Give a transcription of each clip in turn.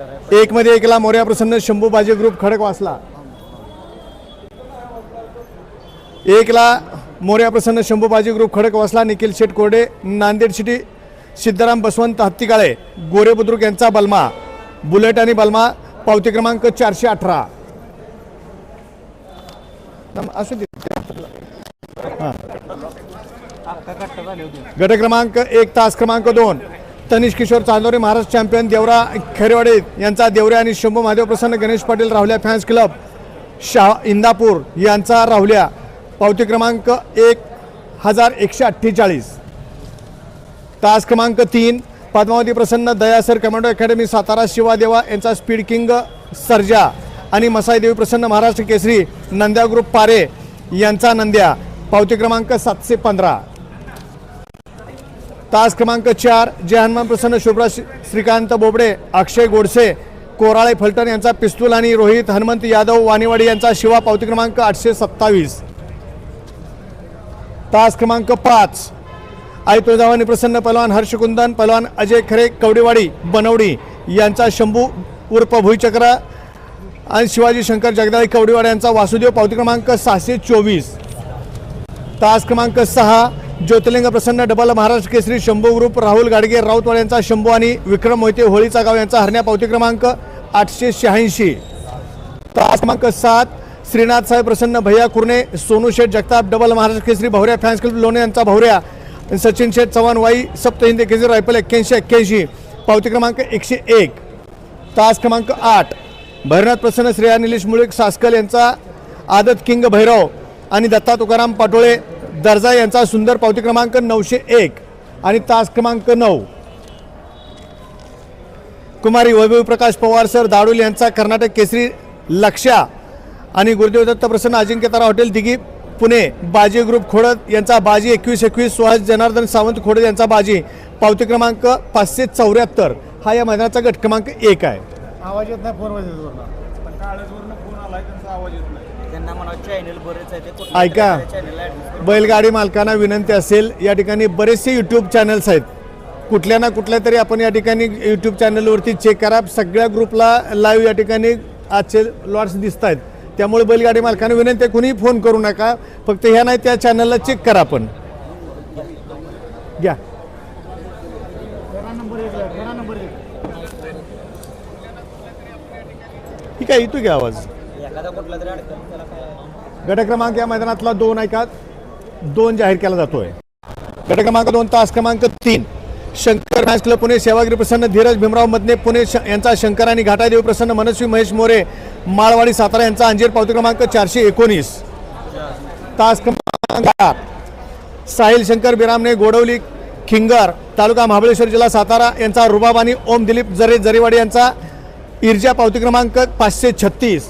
एक मध्ये एकला मोर्या प्रसन्न शंभू बाजे ग्रुप खडक वाचला. एकला मोर्या प्रसन्न शंभू बाजी ग्रुप खडक वाचला निखिल शेट कोरडे नांदेड सिटी सिद्धाराम बसवंत हत्तीकाळे गोरे बुद्रुक यांचा बलमा. बुलेट आणि बलमा पावती क्रमांक चारशे अठरा. असू दे. गट क्रमांक एक तास क्रमांक दोन. तनिष किशोर चांदोरे महाराष्ट्र चॅम्पियन देवरा खेरवाडे यांचा देवरे आणि शंभू महादेव प्रसन्न गणेश पाटील राहुल्या फॅन्स क्लब शाह इंदापूर यांचा राहुल्या. पावती क्रमांक एक हजार एकशे अठ्ठेचाळीस. तास क्रमांक तीन पद्मावती प्रसन्न दयासर कमांडो अकॅडमी सातारा शिवादेवा यांचा स्पीड किंग सर्जा आणि मसाई देवी प्रसन्न महाराष्ट्र केसरी नंद्या ग्रुप पारे यांचा नंद्या. पावती क्रमांक सातशे पंधरा. तास क्रमांक चार जय हनुमान प्रसन्न शुभ्रा श्रीकांत बोबडे अक्षय गोडसे कोराळे फलटण यांचा पिस्तूल आणि रोहित हनुमंत यादव वाणीवाडी यांचा शिवा पावती क्रमांक आठशे सत्तावीस. तास क्रमांक पाच आई तुळजावानी प्रसन्न पलवान हर्षकुंदन पलवान अजय खरे कवडेवाडी बनवडी यांचा शंभू उर्फ भुईचक्र आणि शिवाजी शंकर जगदाळी कवडेवाड यांचा वासुदेव पावती क्रमांक सहाशे चोवीस. तास क्रमांक सहा ज्योतिर्लिंग प्रसन्न डबल महाराष्ट्र केसरी शंभू ग्रुप राहुल गाडगे राऊतवाड यांचा शंभू आणि विक्रम मोहिते होळीचा गाव यांचा हरण्या पावती क्रमांक आठशे शहाऐंशी. तास क्रमांक सात श्रीनाथ साहेब प्रसन्न भैया कुर्णे सोनू शेठ Jagtap double Maharashtra Kesari Bhavrya fans club Lone यांचा भवऱ्या सचिन शेठ चव्हाण वाई सप्त हिंदी केसरी रायफल एक्क्याऐंशी एक्क्याऐंशी. पावती क्रमांक एकशे एक. तास क्रमांक आठ भैरनाथ प्रसन्न श्रेया निलेश मुळीक सासकल यांचा आदत किंग भैरव आणि दत्ता तुकाराम पाटोळे दर्जा यांचा सुंदर पावती क्रमांक नऊशे एक आणि तास क्रमांक नऊ. कुमारी वैभव प्रकाश पवार सर दाडुल यांचा कर्नाटक केसरी लक्ष्या आणि गुरुदेव दत्त प्रसन्न अजिंक्यतारा हॉटेल दिघी पुणे. बाजी ग्रुप खोडद यांचा बाजी एकवीस एकवीस सुहास जनार्दन सावंत खोडद यांचा बाजी. पावती क्रमांक पाचशे चौऱ्याहत्तर. हा या मैदानाचा गट क्रमांक एक आहे. आवाज येत नाही फोनमध्ये काळजवरनं फोन आलाय त्यांचा आवाज येत नाही. त्यांना म्हणा चॅनल बरेच आहे ते कुठल्या ऐका. बैलगाडी मालकांना विनंती असेल या ठिकाणी बरेचसे यूट्यूब चॅनल्स आहेत. कुठल्या ना कुठल्या तरी आपण या ठिकाणी यूट्यूब चॅनलवरती चेक करा. सगळ्या ग्रुपला लाईव्ह या ठिकाणी आजचे लॉट्स दिसत आहेत. त्यामुळे बैलगाडी मालकांना विनंती आहे कुणीही फोन करू नका. फक्त ह्या नाही त्या चॅनलला चेक करा आपण घ्या तेरा नंबर एक आहे, तेरा नंबर एक ठीक आहे येतो घ्या आवाज? गट क्रमांक या मैदानातला दोन आहे का? दोन जाहीर केला जातोय. गट क्रमांक दोन तास क्रमांक तीन. शंकर मॅच क्लब पुणे सेवागिरी प्रसन्न धीरज भीमराव मदने पुणे यांचा शंकर आणि घाटादेव प्रसन्न मनस्वी महेश मोरे माळवाडी सातारा यांचा अंजीर पावती क्रमांक चारशे एकोणीस. तास क्रमांक साहिल शंकर बिरामने गोडवली खिंगर तालुका महाबळेश्वर जिल्हा सातारा यांचा रुबाब आणि ओम दिलीप जरे जरेवाडी यांचा इर्जा पावती क्रमांक पाचशे छत्तीस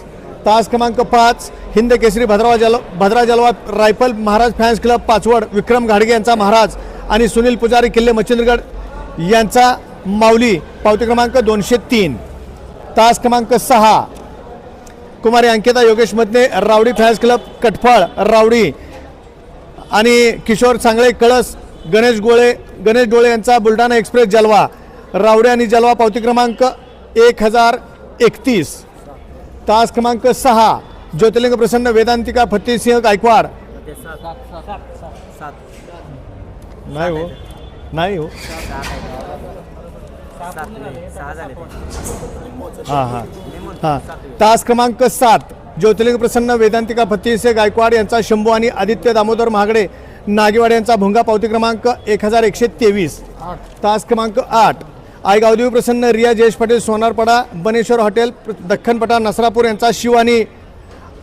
तास क्रमांक पाच हिंद केसरी भद्रावा जल भद्रा जलवा rifle Maharaj fans club Pachwad Vikram घाडगे यांचा महाराज आणि सुनील पुजारी किल्ले मच्छिंद्रगड यांचा माऊली. पावती क्रमांक दोनशे तीन तास क्रमांक सहा कुमारी Ankita Yogesh Madhane rowdy fans club Katphal rowdy आणि किशोर सांगळे कळस गणेश गोळे गणेश डोळे यांचा बुलढाणा एक्सप्रेस जलवा. रावडे आणि जलवा पावती क्रमांक एक हजार एकतीस. तास क्रमांक सहा ज्योतिर्लिंग प्रसन्न वेदांतिका फतेसिंह गायकवाड. नाही हो. नाही हो. हां हां. हां. तास क्रमांक सात ज्योतिर्लिंग प्रसन्न वेदांतिका फतेसिंह गायकवाड यांचा शंभू आणि आदित्य दामोदर महागडे नागेवाड यांचा भुंगा पावती क्रमांक एक हजार एकशे तेवीस. तास क्रमांक आठ आई गावदेवी प्रसन्न रिया जयेश पाटील सोनारपाडा बनेश्वर हॉटेल दख्खनपटा नसरापूर यांचा शिव आणि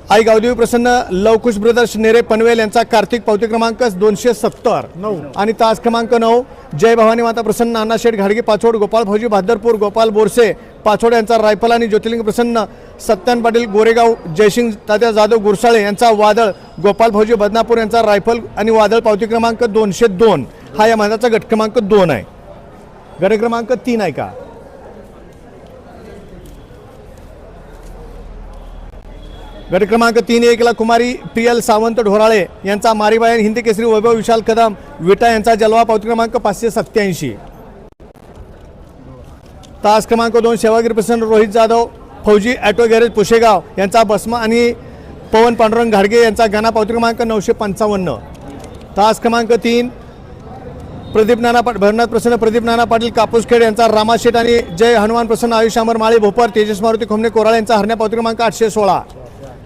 आई गावदेवी प्रसन्न लवकुश ब्रदर्स नेरे पनवेल यांचा कार्तिक पावती क्रमांक दोनशे सत्तर. नऊ. आणि तास क्रमांक नऊ जय भवानी माता प्रसन्न नानाशेठ घाडगे पाचोड गोपाळ फौजी भादरपूर गोपाल बोरसे पाचोड यांचा रायफल आणि ज्योतिर्लिंग प्रसन्न सत्यान पाटील गोरेगाव जयसिंग तात्या जाधव गुरसाळे यांचा वादळ गोपाल फौजी बदनापूर यांचा रायफल आणि वादळ पावती क्रमांक दोनशे दोन. हा या महिन्याचा गट क्रमांक दोन आहे. गट क्रमांक तीन आहे का? गट क्रमांक तीन एकला कुमारी प्रियल सावंत ढोराळे यांचा मारीबायन हिंदी केसरी वैभव विशाल कदम विटा यांचा जलवा पावती क्रमांक पाचशे सत्याऐंशी तास क्रमांक दोन सेवागिरी प्रसन्न रोहित जाधव फौजी ॲटो गॅरेज पुशेगाव यांचा भस्म आणि पवन पांडुरंग घाडगे यांचा गाणा पावती क्रमांक नऊशे पंचावन्न. तास क्रमांक तीन प्रदीप नाना पाट भरनाथ प्रसन्न प्रदीप नाना पाटील कापूसखेड यांचा रामाशेठ आणि जय हनुमान प्रसन्न आयुष अमर माळी भोपर तेजस मारुती खोमने कोराळे यांचा हरण्या पावती क्रमांक आठशे सोळा.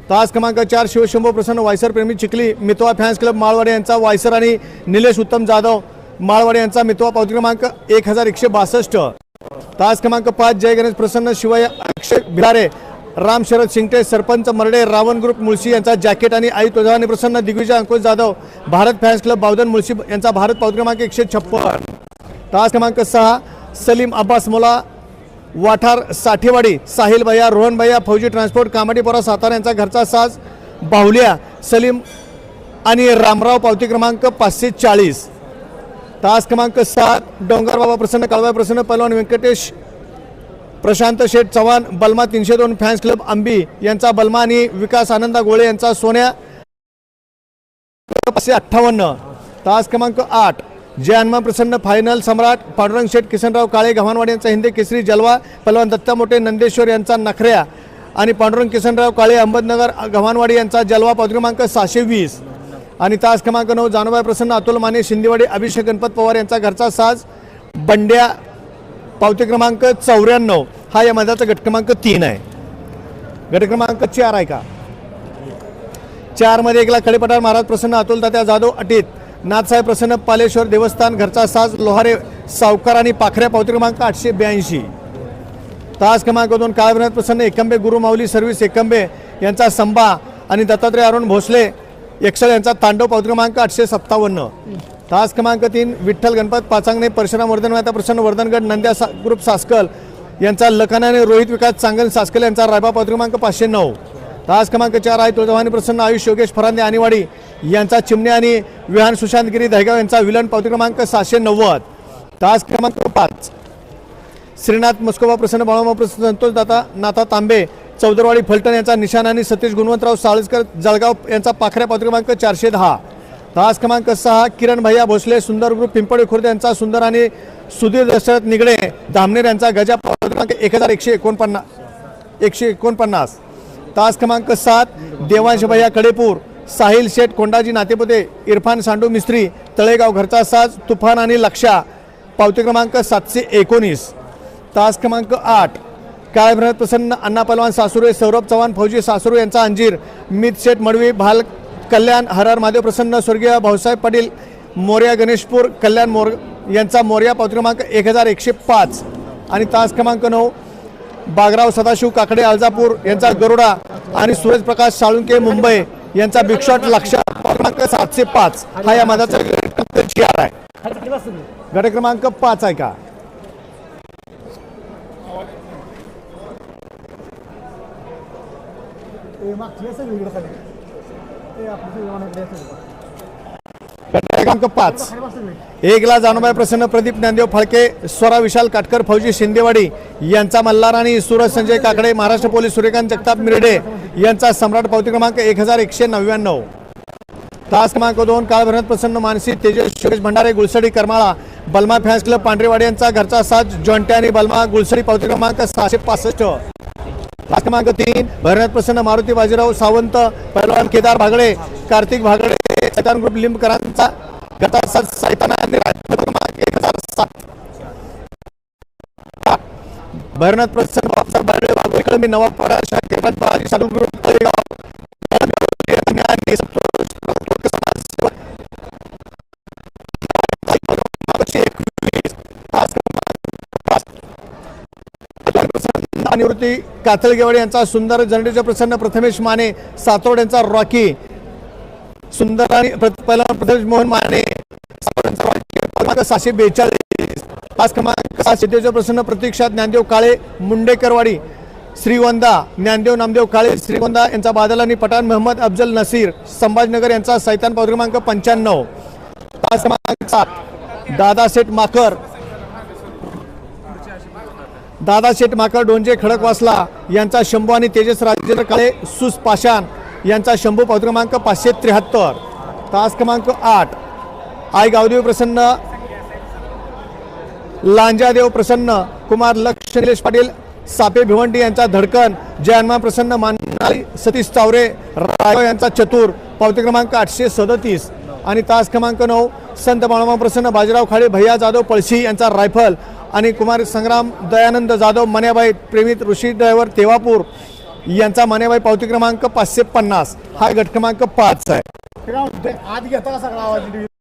तास क्रमांक चार शिवशंभू प्रसन्न वायसर प्रेमी चिखली मितवा फॅन्स क्लब माळवाडे यांचा वायसर आणि निलेश उत्तम जाधव माळवाडे यांचा मितवा पावती क्रमांक एक हजार एकशे बासष्ट. तास क्रमांक पाच जय गणेश प्रसन्न शिवाय अक्षय भिलारे राम शरद शिंगटे सरपंच मरडे रावण ग्रुप मुळशी यांचा जॅकेट आणि आई तुझावानी प्रसन्न दिग्विजय अंकुश जाधव भारत फॅन्स क्लब बावधन मुळशी यांचा भारत पावती क्रमांक एकशे छप्पन. तास क्रमांक सहा सलीम अब्बास मोला वाठार साठेवाडी साहिल भैया रोहन भैया फौजी ट्रान्सपोर्ट कामाटीपोरा सातारा यांचा घरचा साज बाहुल्या सलीम आणि रामराव पावती क्रमांक पाचशे चाळीस. तास क्रमांक सात डोंगरबाबा प्रसन्न काळवा प्रसन्न पहलवान व्यंकटेश प्रशांत शेठ चव्हाण बलमा तीनशे दोन फॅन्स क्लब आंबी यांचा बलमा आणि विकास आनंदा गोळे यांचा सोन्या. पाचशे अठ्ठावन्न. तास क्रमांक आठ. जय हनुमान प्रसन्न फायनल सम्राट पांडुरंग शेठ किसनराव काळे गव्हाणवाड यांचा हिंदी केसरी जलवा पलवान दत्ता मोठे नंदेश्वर यांचा नखऱ्या आणि पांडुरंग किसनराव काळे अहमदनगर गव्हाणवाडी यांचा जलवा पावती क्रमांक सहाशे वीस. आणि तास क्रमांक नऊ जानूबाई प्रसन्न अतुल माने शिंदेवाडी अभिषेक गणपत पवार यांचा घरचा साज बंड्या पावती क्रमांक चौऱ्याण्णव. हा या मधाचा गट क्रमांक तीन आहे. गट क्रमांक चार आहे का? चारमध्ये एकला खडेपठार महाराज प्रसन्न अतुल तात्या जाधव अटीत नाथसाहेब प्रसन्न पालेश्वर देवस्थान घरचा साज लोहारे सावकार आणि पाखऱ्या पावती क्रमांक आठशे ब्याऐंशी. तास क्रमांक दोन काळभनाथ प्रसन्न एकंबे गुरुमाऊली सर्व्हिस एकंबे यांचा संभा आणि दत्तात्रय अरुण भोसले एकसळ यांचा तांडव पावती क्रमांक आठशे सत्तावन्न. तास क्रमांक तीन विठ्ठल गणपत पाचांगणे परशुराम वर्धन मेहता प्रसन्न वर्धनगड नंद्या सा ग्रुप सासकल यांचा लखन आणि रोहित विकास चांगल सासकल यांचा रायबा पावती क्रमांक पाचशे नऊ. तास क्रमांक चार आहे तुळजाभवानी प्रसन्न आयुष योगेश फरांदे आणिवाडी यांचा चिमणे आणि विहान सुशांतगिरी दहगाव यांचा विलन पावती क्रमांक सहाशे नव्वद. तास क्रमांक पाच श्रीनाथ मस्कोबा प्रसन्न बाळामा प्रसन्न संतोष दाता नाथा तांबे चौदरवाडी फलटण यांचा निशाण आणि सतीश गुणवंतराव साळसकर जळगाव यांचा पाखऱ्या पावती क्रमांक चारशे दहा. तास क्रमांक सहा किरण भैया भोसले सुंदर ग्रुप पिंपळे खुर्द यांचा सुंदर आणि सुधीर दशरथ निगडे धामनेर यांचा गजा क्रमांक एक हजार एकशे एकोणपन्नास एकशे एकोणपन्नास. तास क्रमांक सात देवांश भैया कडेपूर साहिल शेठ कोंडाजी नातेपुते इरफान सांडू मिस्त्री तळेगाव घरचा साज तुफान आणि लक्षा. पावती क्रमांक सातशे एकोणीस. तास क्रमांक आठ काळभ्रत प्रसन्न अण्णा पलवान सासुरे सौरभ चव्हाण फौजी सासुरू यांचा अंजीर मित शेठ मडवी भाल कल्याण हरहर महादेव प्रसन्न स्वर्गीय भाऊसाहेब पाटील मोर्या गणेशपूर कल्याण मोर यांचा मोर्या पावती क्रमांक एक हजार एकशे पाच. आणि तास क्रमांक नऊ बागराव सदाशिव काकडे आळजापूर यांचा गरुडा आणि सूरजप्रकाश साळुंके मुंबई यांचा बिगशॉट लक्षात क्रमांक सातशे पाच. हा या माझा आहे. गट क्रमांक पाच आहे का? गट क्रमांक पाच. एकला जानूबाई प्रसन्न प्रदीप ज्ञानदेव फळके स्वरा विशाल काटकर फौजी शिंदेवाडी यांचा मल्हार आणि सूरज संजय काकडे महाराष्ट्र पोलीस सूर्यकांत जगताप मिरडे यांचा सम्राट पावती क्रमांक एक हजार एकशे नव्याण्णव. तास क्रमांक दोन काळभरत प्रसन्न मानसी तेजस सुरेश भंडारे गुलसडी करमाळा बलमा फॅन्स क्लब पांढरेवाडी यांचा घरचा साज जॉन्टे आणि बलमा गुलसडी पावती क्रमांक सहाशे पासष्ट. क्रमांक तीन. भरनाथ प्रसन्न मारुती बाजीराव सावंत पहलवान केदार भागडे कार्तिक भागडे सैतान ग्रुप लिंबकरांचा घरचा सैताना क्रमांक एक हजार सात. भरनाथ प्रसन्न बापसाहेब बारडे बाबू कळंबी नवाबपाडा शाखेत बाजी साधू ग्रुप निवृत्ती कातळगेवाडी यांचा सुंदर जनरेटर प्रसन्न प्रथमेश माने सातोड यांचा रॉकी. सुंदर आणि पहिला प्रथमेश मोहन माने सातोड सहाशे बेचाळीस. पाच क्रमांक सहा प्रसन्न प्रतीक्षा ज्ञानदेव काळे मुंडेकरवाडी. श्रीवंदा ज्ञानदेव नामदेव काळे श्रीवंदा यांचा बादल आणि पठाण मोहम्मद अफजल नसीर. संभाजीनगर यांचा सैतान पाव क्रमांक पंच्याण्णव. पाच क्रमांक सात. दादा सेठ माकर दादा शेठ माकर डोंजे खडकवासला यांचा शंभू आणि तेजस राजेंद्र काळे सुस पाषाण यांचा शंभू पावती क्रमांक पाचशे त्र्याहत्तर. तास क्रमांक आठ. आई गावदेव प्रसन्न लांजादेव प्रसन्न कुमार लक्ष निलेश पाटील सापे भिवंडी यांचा धडकन जय प्रसन्न मानणारी सतीश चावरे राव यांचा चतुर पावती क्रमांक आठशे सदतीस. आणि तास क्रमांक नऊ संत बाळमा प्रसन्न बाजीराव खाडे भैया जाधव पळशी यांचा रायफल. आणि कुमार संग्राम दयानंद जाधव मन्याबाई प्रेमित ऋषी ड्रायव्हर तेवापूर यांचा मन्याबाई पावती क्रमांक पाचशे पन्नास. हा गट क्रमांक पाच आहे. आत घेता सगळा आवाज?